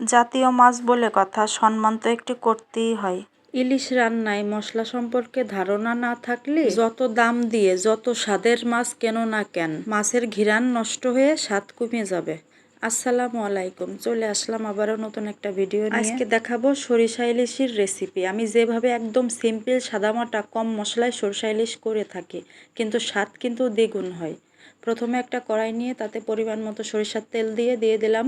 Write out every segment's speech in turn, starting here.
জাতীয় মাছ বলে কথা সম্মান তো একটু করতেই হয়। ইলিশ রান্নায় মশলা সম্পর্কে ধারণা না থাকলে যত দাম দিয়ে যত স্বাদের মাছ কেন না কেন মাছের ঘিরান নষ্ট হয়ে স্বাদ কমে যাবে। আসসালামু আলাইকুম। চলে আসলাম আবারও নতুন একটা ভিডিও আজকে দেখাবো সরিষা ইলিশের রেসিপি আমি যেভাবে একদম সিম্পল সাদামাটা কম মশলায় সরিষা ইলিশ করে থাকি কিন্তু স্বাদ কিন্তু দ্বিগুণ হয়। প্রথমে একটা কড়াই নিয়ে তাতে পরিমাণ মতো সরিষার তেল দিয়ে দিয়ে দিলাম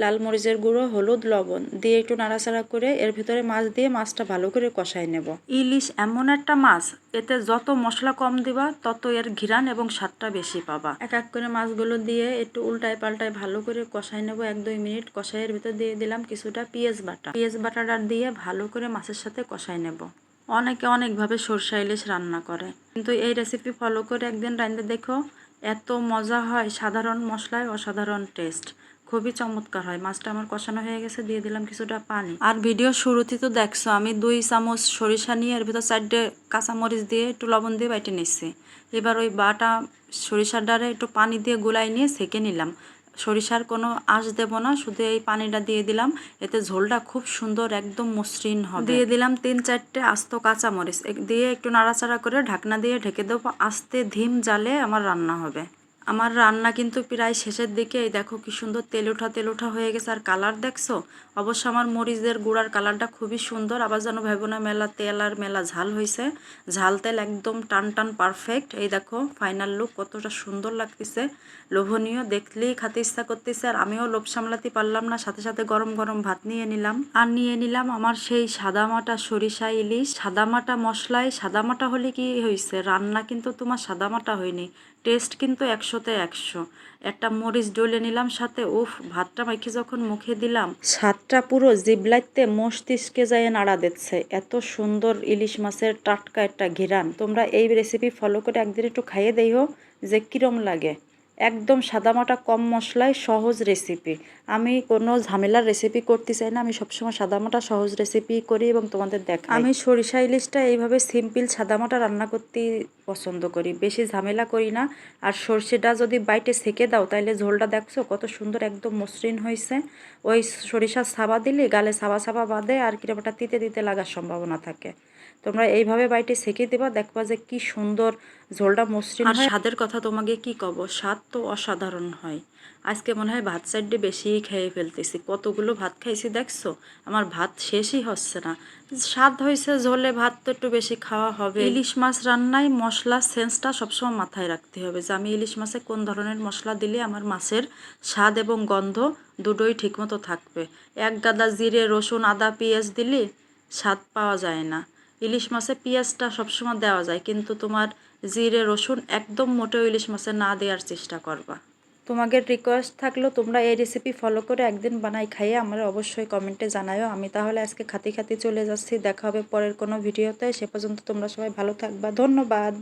লাল মরিচের গুঁড়ো হলুদ লবণ। দিয়ে একটু নাড়াচাড়া করে এর ভিতরে মাছ দিয়ে মাছটা ভালো করে কষাই নেব। ইলিশ এমন একটা মাছ এতে যত মশলা কম দিবা তত এর ঘিরান এবং স্বাদটা বেশি পাবা। এক এক করে মাছগুলো দিয়ে একটু উল্টায় পাল্টায় ভালো করে কষাই নেব। এক দুই মিনিট কষাইয়ের ভিতর দিয়ে দিলাম কিছুটা পেঁয়াজ বাটা। পেঁয়াজ বাটাটা দিয়ে ভালো করে মাছের সাথে কষাই নেব। অনেকে অনেকভাবে সরষা ইলিশ রান্না করে। কিন্তু এই রেসিপি ফলো করে একদিন রান্না দেখো এত মজা হয়, সাধারণ মশলায় অসাধারণ টেস্ট খুবই চমৎকার হয়। মাছটা আমার কষানো হয়ে গেছে, দিয়ে দিলাম কিছুটা পানি। আর ভিডিও শুরুতে তো দেখছ, আমি দুই চামচ সরিষা নিয়ে এর ভিতর চারটে কাঁচামরিচ দিয়ে একটু লবণ দিয়ে বাইটে নিচ্ছি। এবার ওই বাটা সরিষার ডারে একটু পানি দিয়ে গোলাই নিয়ে সেঁকে নিলাম। সরিষার কোনো আঁশ দেব না, শুধু এই পানিটা দিয়ে দিলাম। এতে ঝোলটা খুব সুন্দর, একদম মসৃণ হবে। দিয়ে দিলাম তিন চারটে আস্ত কাঁচামরিচ। দিয়ে একটু নাড়াচাড়া করে ঢাকনা দিয়ে ঢেকে দেবো। আস্তে ধিম জালে আমার রান্না হবে। আমার রান্না কিন্তু প্রায় শেষের দিকে। এই দেখো কি সুন্দর তেল ওঠা তেল ওঠা হয়ে গেছে। আর কালার দেখছ? অবশ্য আমার মরিচের গুঁড়ার কালারটা খুবই সুন্দর। আবার যেন ভাইব না, মেলা তেল আর মেলা ঝাল হয়েছে ঝাল তেল একদম টান টান পারফেক্ট এই দেখো ফাইনাল লুক কতটা সুন্দর লাগতেছে। লোভনীয়, দেখলেই খাতে ইচ্ছা করতেছে। আর আমিও লোভ সামলাতে পারলাম না। সাথে সাথে গরম গরম ভাত নিয়ে নিলাম। আর নিয়ে নিলাম আমার সেই সাদামাটা সরিষা ইলিশ। সাদামাটা মশলায়। সাদামাটা হলে কি হয়েছে রান্না কিন্তু তোমার সাদামাটা হয়নি। টেস্ট কিন্তু একশোতে একশো। একটা মরিচ ডলে নিলাম সাথে, উফ, ভাতটা মাইখে যখন মুখে দিলাম স্বাদটা পুরো জিবলাইতে মস্তিষ্কে যায় নাড়া দিচ্ছে। এত সুন্দর ইলিশ মাছের টাটকা একটা ঘিরান। তোমরা এই রেসিপি ফলো করে একদিন একটু খাইয়ে দেইও যে কিরম লাগে। একদম সাদামাটা কম মশলায় সহজ রেসিপি আমি কোনো ঝামেলার রেসিপি করতে চাই না, আমি সবসময় সাদামাটা সহজ রেসিপি করি এবং তোমাদের দেখাই। আমি সরিষা ইলিশটা এইভাবে সিম্পল সাদামাটা রান্না করতে পছন্দ করি। বেশি ঝামেলা করি না। আর সর্ষেটা যদি বাইটে সেকে দাও তাহলে ঝোলটা দেখছ কত সুন্দর একদম মসৃণ হয়েছে ওই সরিষার সাবা দিলে গালে সাবা সাবা বাঁধে আর কিরমটা তিতে দিতে লাগার সম্ভাবনা থাকে। তোমরা এইভাবে বাইটে সেকে দেবা দেখবা যে কি সুন্দর ঝোলটা মসৃণ আর স্বাদের কথা তোমাকে কি কব? স্বাদ তো অসাধারণ হয়। আজকে মনে হয় ভাত সাইডে বেশিই খেয়ে ফেলতেছি। কতগুলো ভাত খাইছি দেখছ? আমার ভাত শেষই হচ্ছে না। স্বাদ হয়েছে ঝোলে ভাত তো একটু বেশি খাওয়া হবে। ইলিশ মাছ রান্নায় মশলা সেন্সটা সবসময় মাথায় রাখতে হবে যে আমি ইলিশ মাছে কোন ধরনের মশলা দিলে আমার মাছের স্বাদ এবং গন্ধ দুটোই ঠিকমতো থাকবে। এক গাদা জিরে, রসুন, আদা, পেঁয়াজ দিলে স্বাদ পাওয়া যায় না। ইলিশ মাছে পেঁয়াজটা সবসময় দেওয়া যায়, কিন্তু তোমার জিরে, রসুন একদম মোটেও ইলিশ মাছে না দেওয়ার চেষ্টা করবা। তোমাদের রিকোয়েস্ট থাকলেও তোমরা এই রেসিপি ফলো করে একদিন বানাই খাইয়ে আমার অবশ্যই কমেন্টে জানাও আমি তাহলে আজকে খাতি খাতি চলে যাচ্ছি। দেখা হবে পরের কোনো ভিডিওতে সে পর্যন্ত তোমরা সবাই ভালো থাকবা। ধন্যবাদ।